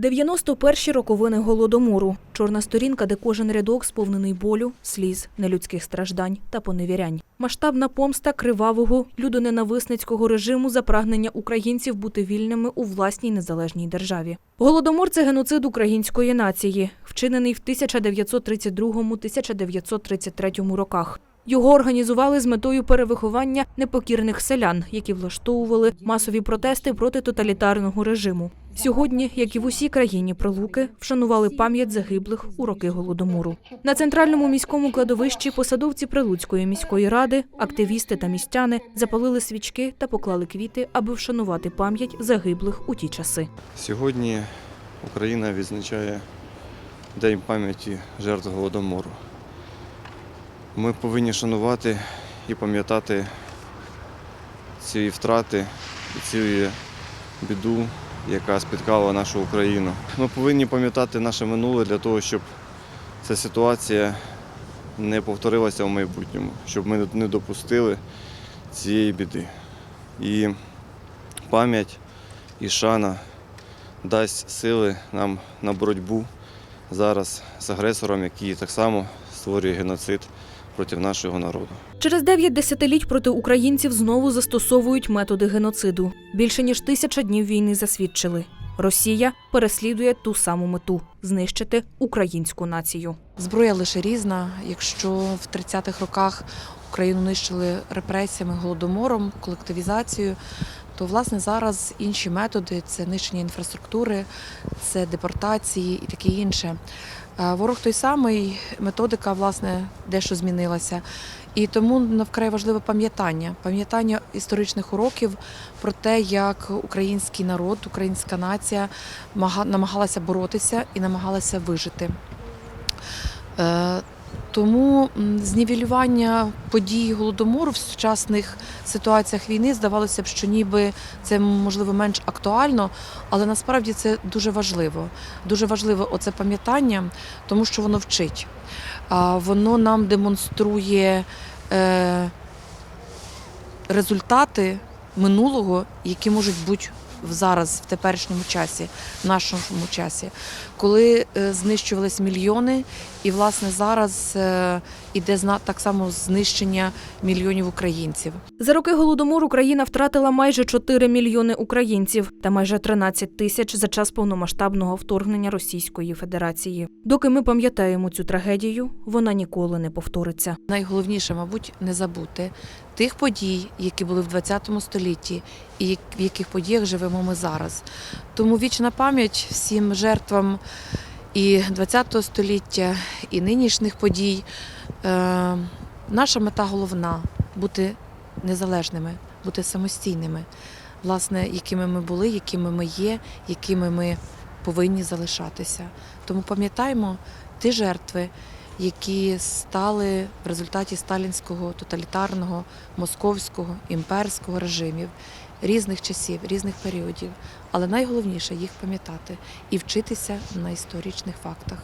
91-ші роковини голодомору. Чорна сторінка, де кожен рядок сповнений болю, сліз, нелюдських страждань та поневірянь. Масштабна помста кривавого людоненависницького режиму за прагнення українців бути вільними у власній незалежній державі. Голодомор це геноцид української нації, вчинений в 1932-1933 роках. Його організували з метою перевиховання непокірних селян, які влаштовували масові протести проти тоталітарного режиму. Сьогодні, як і в усій країні Прилуки, вшанували пам'ять загиблих у роки голодомору. На центральному міському кладовищі посадовці Прилуцької міської ради, активісти та містяни запалили свічки та поклали квіти, аби вшанувати пам'ять загиблих у ті часи. Сьогодні Україна відзначає День пам'яті жертв Голодомору. Ми повинні шанувати і пам'ятати ці втрати і цю біду, яка спіткала нашу Україну. Ми повинні пам'ятати наше минуле для того, щоб ця ситуація не повторилася в майбутньому, щоб ми не допустили цієї біди. І пам'ять і шана дасть сили нам на боротьбу зараз з агресором, який так само створює геноцид проти нашого народу. Через дев'ять десятиліть проти українців знову застосовують методи геноциду. Більше ніж тисяча днів війни засвідчили. Росія переслідує ту саму мету знищити українську націю. Зброя лише різна. Якщо в 30-х роках Україну нищили репресіями, голодомором, колективізацією, то власне зараз інші методи це нищення інфраструктури, це депортації і таке інше. Е, Ворог той самий, методика власне дещо змінилася. І тому нам вкрай важливе пам'ятання, пам'ятання історичних уроків про те, як український народ, українська нація намагалася боротися і намагалася вижити. Тому знівелювання подій голодомору в сучасних ситуаціях війни здавалося б, що ніби це можливо менш актуально, але насправді це дуже важливо. Дуже важливо оце пам'ятання, тому що воно вчить. Воно нам демонструє е, результати минулого, які можуть бути в зараз, в теперішньому часі, в нашому часі, коли е, знищувались мільйони, і власне зараз е, іде так само знищення мільйонів українців. За роки голодомору країна втратила майже 4 мільйони українців та майже 13 тисяч за час повномасштабного вторгнення Російської Федерації. Доки ми пам'ятаємо цю трагедію, вона ніколи не повториться. Найголовніше, мабуть, не забути тих подій, які були в ХХ столітті, і в яких подіях живемо ми зараз. Тому вічна пам'ять всім жертвам і ХХ століття, і нинішніх подій. Е, наша мета головна бути незалежними, бути самостійними, власне, якими ми були, якими ми є, якими ми повинні залишатися. Тому пам'ятаємо ті жертви, які стали в результаті сталінського, тоталітарного, московського, імперського режимів різних часів, різних періодів. Але найголовніше їх пам'ятати і вчитися на історичних фактах.